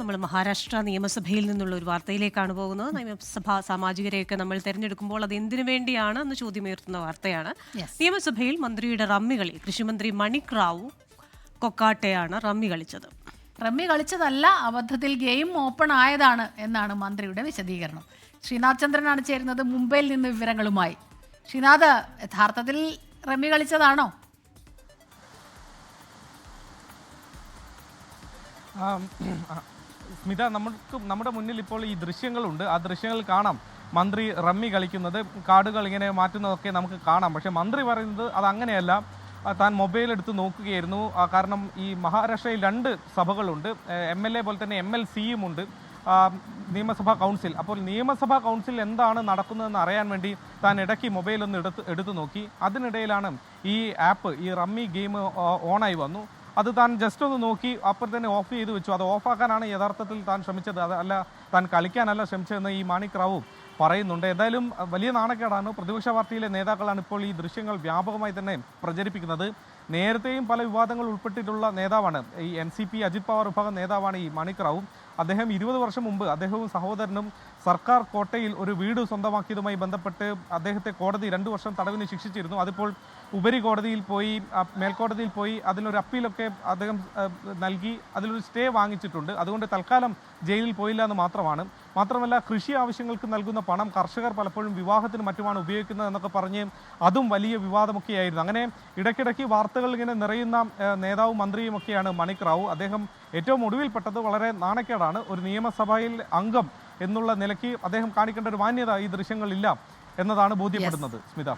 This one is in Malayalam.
നമ്മൾ മഹാരാഷ്ട്ര നിയമസഭയിൽ നിന്നുള്ള ഒരു വാർത്തയിലേക്കാണ് പോകുന്നത്. നിയമസഭാ സാമാജികരെയൊക്കെ നമ്മൾ തിരഞ്ഞെടുക്കുമ്പോൾ അത് എന്തിനു വേണ്ടിയാണ് എന്ന് ചോദ്യമുയർത്തുന്ന വാർത്തയാണ്. നിയമസഭയിൽ മന്ത്രിയുടെ റമ്മി കളി കൃഷിമന്ത്രി മണിക് റാവു കൊക്കാട്ടെയാണ് റമ്മി കളിച്ചത്. റമ്മി കളിച്ചതല്ല അബദ്ധത്തിൽ ഗെയിം ഓപ്പൺ ആയതാണ് എന്നാണ് മന്ത്രിയുടെ വിശദീകരണം. ശ്രീനാഥ് ചന്ദ്രനാണ് ചേരുന്നത് മുംബൈയിൽ നിന്ന് വിവരങ്ങളുമായി. ശ്രീനാഥ് യഥാർത്ഥത്തിൽ റമ്മി കളിച്ചതാണോ? ആ, ആ, സ്മിത നമുക്ക് നമ്മുടെ മുന്നിൽ ഇപ്പോൾ ഈ ദൃശ്യങ്ങളുണ്ട്. ആ ദൃശ്യങ്ങൾ കാണാം. മന്ത്രി റമ്മി കളിക്കുന്നത് കാർഡുകൾ ഇങ്ങനെ മാറ്റുന്നതൊക്കെ നമുക്ക് കാണാം. പക്ഷേ മന്ത്രി പറയുന്നത് അത് അങ്ങനെയല്ല. താൻ മൊബൈൽ എടുത്ത് നോക്കുകയായിരുന്നു. കാരണം ഈ മഹാരാഷ്ട്രയിൽ രണ്ട് സഭകളുണ്ട്. എം എൽ എ പോലെ തന്നെ എം എൽ സിയും ഉണ്ട് നിയമസഭാ കൗൺസിൽ. അപ്പോൾ നിയമസഭാ കൗൺസിൽ എന്താണ് നടക്കുന്നതെന്ന് അറിയാൻ വേണ്ടി താൻ ഇടയ്ക്ക് മൊബൈൽ ഒന്ന് എടുത്ത് എടുത്തു നോക്കി. അതിനിടയിലാണ് ഈ ആപ്പ് ഈ റമ്മി ഗെയിം ഓണായി വന്നു. അത് താൻ ജസ്റ്റ് ഒന്ന് നോക്കി അപ്പുറം തന്നെ ഓഫ് ചെയ്ത് വെച്ചു. അത് ഓഫാക്കാനാണ് യഥാർത്ഥത്തിൽ താൻ ശ്രമിച്ചത്. അതല്ല താൻ കളിക്കാനല്ല ശ്രമിച്ചതെന്ന് ഈ മാണിക് റാവു പറയുന്നുണ്ട്. എന്തായാലും വലിയ നാണക്കേടാണ്. പ്രതിപക്ഷ പാർട്ടിയിലെ നേതാക്കളാണ് ഇപ്പോൾ ഈ ദൃശ്യങ്ങൾ വ്യാപകമായി തന്നെ പ്രചരിപ്പിക്കുന്നത്. നേരത്തെയും പല വിവാദങ്ങൾ ഉൾപ്പെട്ടിട്ടുള്ള നേതാവാണ്. ഈ N C P Ajit Pawar വിഭാഗം നേതാവാണ് ഈ മാണിക് റാവു. അദ്ദേഹം ഇരുപത് വർഷം മുമ്പ് അദ്ദേഹവും സഹോദരനും സർക്കാർ കോട്ടയിൽ ഒരു വീട് സ്വന്തമാക്കിയതുമായി ബന്ധപ്പെട്ട് അദ്ദേഹത്തെ കോടതി രണ്ടു വർഷം തടവിന് ശിക്ഷിച്ചിരുന്നു. അതിപ്പോൾ ഉപരി കോടതിയിൽ പോയി മേൽക്കോടതിയിൽ പോയി അതിലൊരു അപ്പീലൊക്കെ അദ്ദേഹം നൽകി അതിലൊരു സ്റ്റേ വാങ്ങിച്ചിട്ടുണ്ട്. അതുകൊണ്ട് തൽക്കാലം ജയിലിൽ പോയില്ല എന്ന് മാത്രമാണ്. മാത്രമല്ല കൃഷി ആവശ്യങ്ങൾക്ക് നൽകുന്ന പണം കർഷകർ പലപ്പോഴും വിവാഹത്തിന് മറ്റുമാണ് ഉപയോഗിക്കുന്നത് എന്നൊക്കെ പറഞ്ഞ് അതും വലിയ വിവാദമൊക്കെയായിരുന്നു. അങ്ങനെ ഇടയ്ക്കിടയ്ക്ക് വാർത്തകൾ ഇങ്ങനെ നിറയുന്ന നേതാവും മന്ത്രിയും ഒക്കെയാണ് മണിക് റാവു. അദ്ദേഹം ഏറ്റവും ഒടുവിൽപ്പെട്ടത് വളരെ നാണക്കേടാണ്. ഒരു നിയമസഭയിൽ അംഗം എന്നുള്ള നിലയ്ക്ക് അദ്ദേഹം കാണിക്കേണ്ട ഒരു മാന്യത ഈ ദൃശ്യങ്ങളില്ല എന്നതാണ് ബോധ്യപ്പെടുന്നത്. സ്മിത.